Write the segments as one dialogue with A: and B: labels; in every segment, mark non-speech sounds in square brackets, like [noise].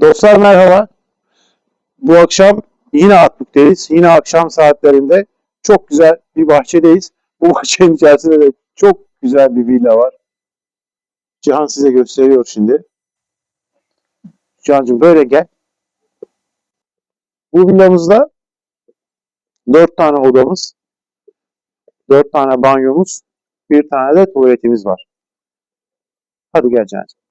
A: Dostlar merhaba. Bu akşam yine Akbük'teyiz. Yine akşam saatlerinde çok güzel bir bahçedeyiz. Bu [laughs] bahçenin içerisinde de çok güzel bir villa var. Cihan size gösteriyor şimdi. Cihan'cığım böyle gel. Bu villamızda dört tane odamız, dört tane banyomuz, bir tane de tuvaletimiz var. Hadi gel Cihan'cığım.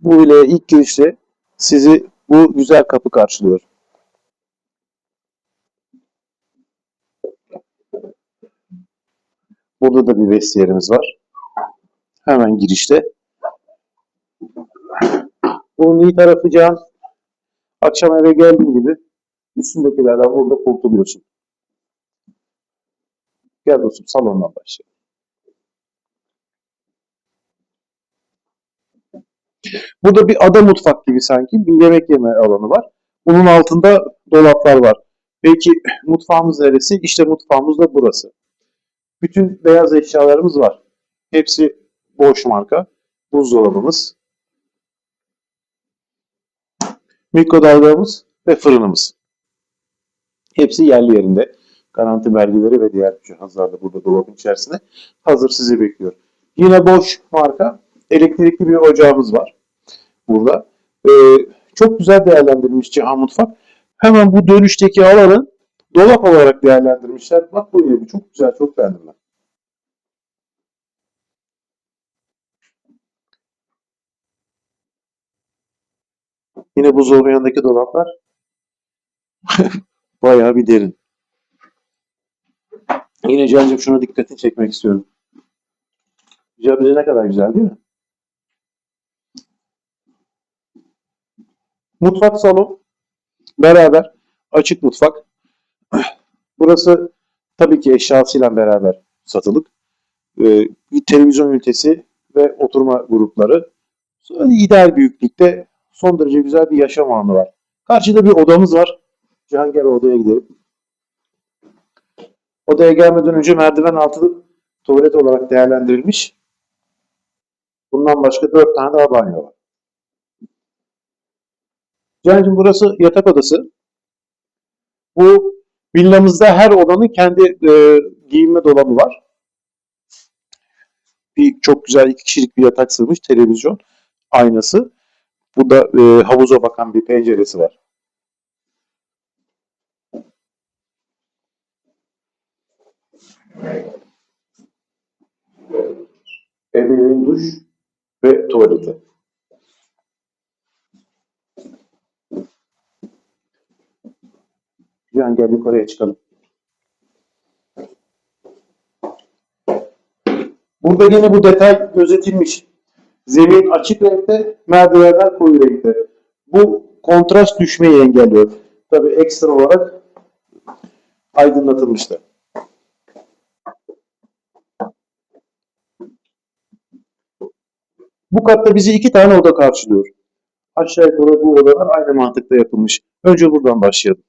A: Bu villaya ilk girişte sizi bu güzel kapı karşılıyor. Burada da bir vestiyerimiz var. Hemen girişte. Bunun iyi tarafı Can. Akşam eve geldiğin gibi üstündekilerden burada kurtuluyorsun. Gel dostum salondan başlayalım. Burada bir ada mutfak gibi sanki bir yemek yeme alanı var. Bunun altında dolaplar var. Peki mutfağımız neresi? İşte mutfağımız da burası. Bütün beyaz eşyalarımız var. Hepsi boş marka. Buzdolabımız, mikrodalgamız ve fırınımız. Hepsi yerli yerinde. Garanti belgeleri ve diğer cihazlar da burada dolabın içerisinde hazır sizi bekliyor. Yine boş marka elektrikli bir ocağımız var burada. Ee, çok güzel değerlendirilmiş Cihan Mutfak. Hemen bu dönüşteki alanı dolap olarak değerlendirmişler. Bak bu evi çok güzel, çok beğendim ben. Yine buzdolabı yanındaki dolaplar [laughs] bayağı bir derin. Yine Can'cığım şuna dikkatini çekmek istiyorum. Jacuzzi ne kadar güzel değil mi? Mutfak salon beraber açık mutfak. [clears throat] Burası tabii ki eşyasıyla beraber satılık. Ee, bir televizyon ünitesi ve oturma grupları. Sonra ideal büyüklükte son derece güzel bir yaşam alanı var. Karşıda bir odamız var. Cihan gel odaya gidelim. Odaya gelmeden önce merdiven altı tuvalet olarak değerlendirilmiş. Bundan başka dört tane daha banyo var. Cancığım burası yatak odası. Bu villamızda her odanın kendi e, giyinme dolabı var. Bir çok güzel iki kişilik bir yatak sığmış, televizyon, aynası. Bu da e, havuza bakan bir penceresi var. Ebeveyn duş ve tuvaleti. Cihan gel yukarıya çıkalım. Burada yine bu detay gözetilmiş. Zemin açık renkte, merdivenler koyu renkte. Bu kontrast düşmeyi engelliyor. Tabii ekstra olarak aydınlatılmıştı. Bu katta bizi iki tane oda karşılıyor. Aşağı yukarı bu odalar aynı mantıkta yapılmış. Önce buradan başlayalım.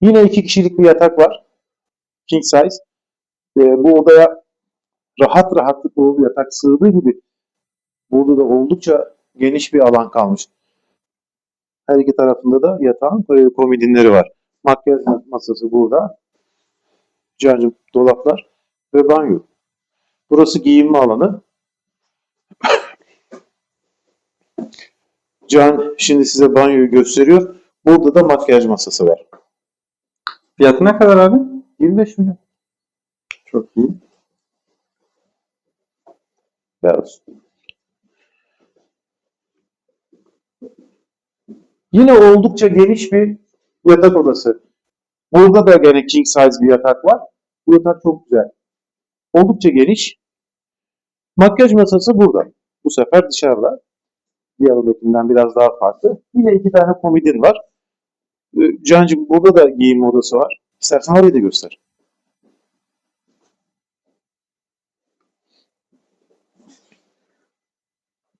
A: Yine iki kişilik bir yatak var. King size. Ee, bu odaya rahat rahatlıkla bu yatak sığdığı gibi burada da oldukça geniş bir alan kalmış. Her iki tarafında da yatağın e, komodinleri var. Makyaj masası burada. Cancım dolaplar ve banyo. Burası giyinme alanı. Can şimdi size banyoyu gösteriyor. Burada da makyaj masası var.
B: Fiyatı ne kadar abi?
A: 25 milyon.
B: Çok iyi.
A: Beyaz. Yine oldukça geniş bir yatak odası. Burada da gene king size bir yatak var. Bu yatak çok güzel. Oldukça geniş. Makyaj masası burada. Bu sefer dışarıda. Diğer odakinden biraz daha farklı. Yine iki tane komodin var. Ee, Cancığım burada da giyinme odası var. İstersen orayı da göster.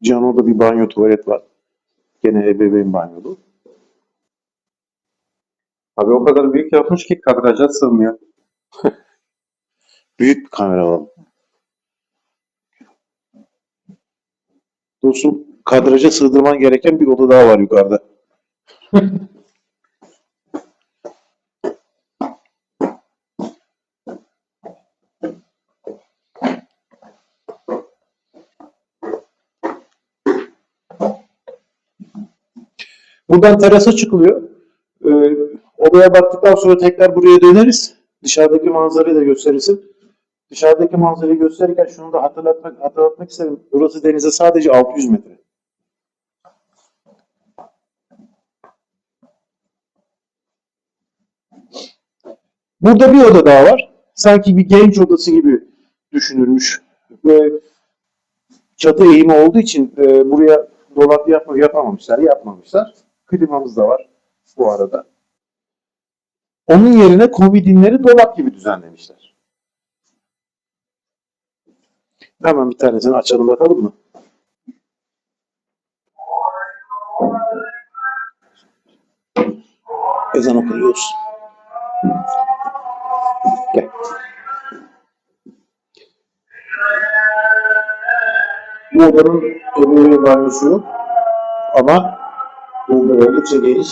A: Can orada bir banyo tuvalet var. Gene ebeveyn banyolu.
B: Abi o kadar büyük yapmış ki kadraja sığmıyor. [laughs]
A: Büyük bir kamera alalım. Dostum kadraja sığdırman gereken bir oda daha var yukarıda. [laughs] Buradan terasa çıkılıyor. Ee, odaya baktıktan sonra tekrar buraya döneriz. Dışarıdaki manzarayı da gösterirsin. Dışarıdaki manzarayı gösterirken şunu da hatırlatmak, hatırlatmak isterim. Burası denize sadece 600 metre. Burada bir oda daha var. Sanki bir genç odası gibi düşünülmüş. Ve çatı eğimi olduğu için e, buraya dolap yapma, yapamamışlar, yapmamışlar. Klimamız da var bu arada. Onun yerine komodinleri dolap gibi düzenlemişler. Hemen bir tanesini açalım bakalım mı? Ezan okunuyoruz. Gel. Bu odanın öbür banyosu. Ama oda oldukça geniş.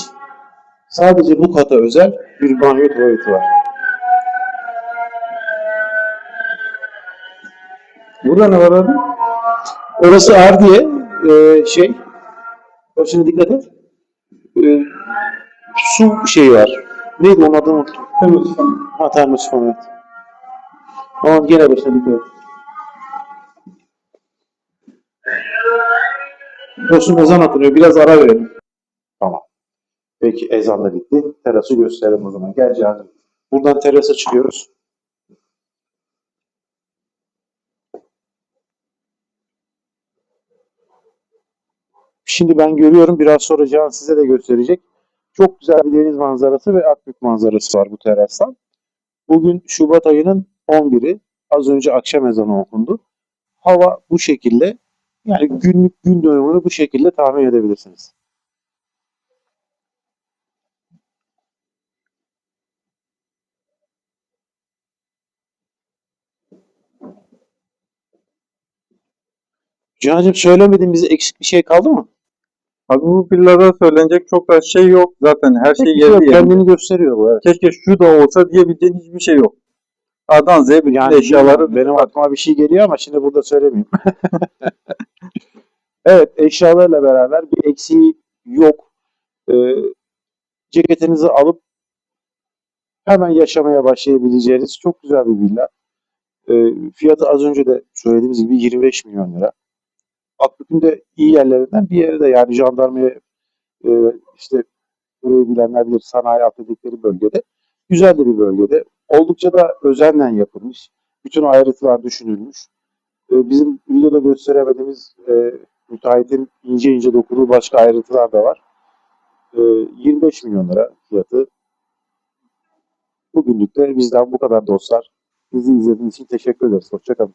A: Sadece bu kata özel bir banyo tuvaleti var.
B: Burada ne var abi?
A: Orası Ardiye e, şey. Şimdi dikkat et. E, su şeyi var. Neydi onun adını unuttum.
B: Temiz.
A: Ha termosifon evet. Tamam gene başına dikkat et. Dostum ezan okunuyor. Biraz ara verelim. Peki ezan da bitti. Terası gösterelim o zaman. Gel Cihan'cığım. Buradan terasa çıkıyoruz. Şimdi ben görüyorum. Biraz sonra Cihan size de gösterecek. Çok güzel bir deniz manzarası ve Akbük manzarası var bu terastan. Bugün Şubat ayının 11'i. Az önce akşam ezanı okundu. Hava bu şekilde. Yani günlük gün dönümünü bu şekilde tahmin edebilirsiniz. Cihan'cığım söylemedin bize eksik bir şey kaldı mı?
B: Abi bu villada söylenecek çok da şey yok. Zaten her şey
A: Peki,
B: yerli yerinde.
A: kendini gösteriyor bu. Evet.
B: Keşke şu da olsa diyebileceğin hiçbir şey yok. A'dan Z'ye bütün
A: Yani
B: eşyaları
A: benim aklıma bir şey geliyor ama şimdi burada söylemeyeyim. [laughs] evet eşyalarla beraber bir eksiği yok. Ee, ceketinizi alıp hemen yaşamaya başlayabileceğiniz çok güzel bir villa. Ee, fiyatı az önce de söylediğimiz gibi 25 milyon lira. Akbük'ün de iyi yerlerinden bir yeri de yani jandarmaya e, işte burayı bilenler bilir sanayi alt dedikleri bölgede. Güzel de bir bölgede. Oldukça da özenle yapılmış. Bütün ayrıntılar düşünülmüş. Ee, bizim videoda gösteremediğimiz e, müteahhitin ince ince dokunduğu başka ayrıntılar da var. Ee, 25 milyon lira fiyatı. Bugünlük de bizden bu kadar dostlar. Bizi izlediğiniz için teşekkür ederiz. Hoşçakalın.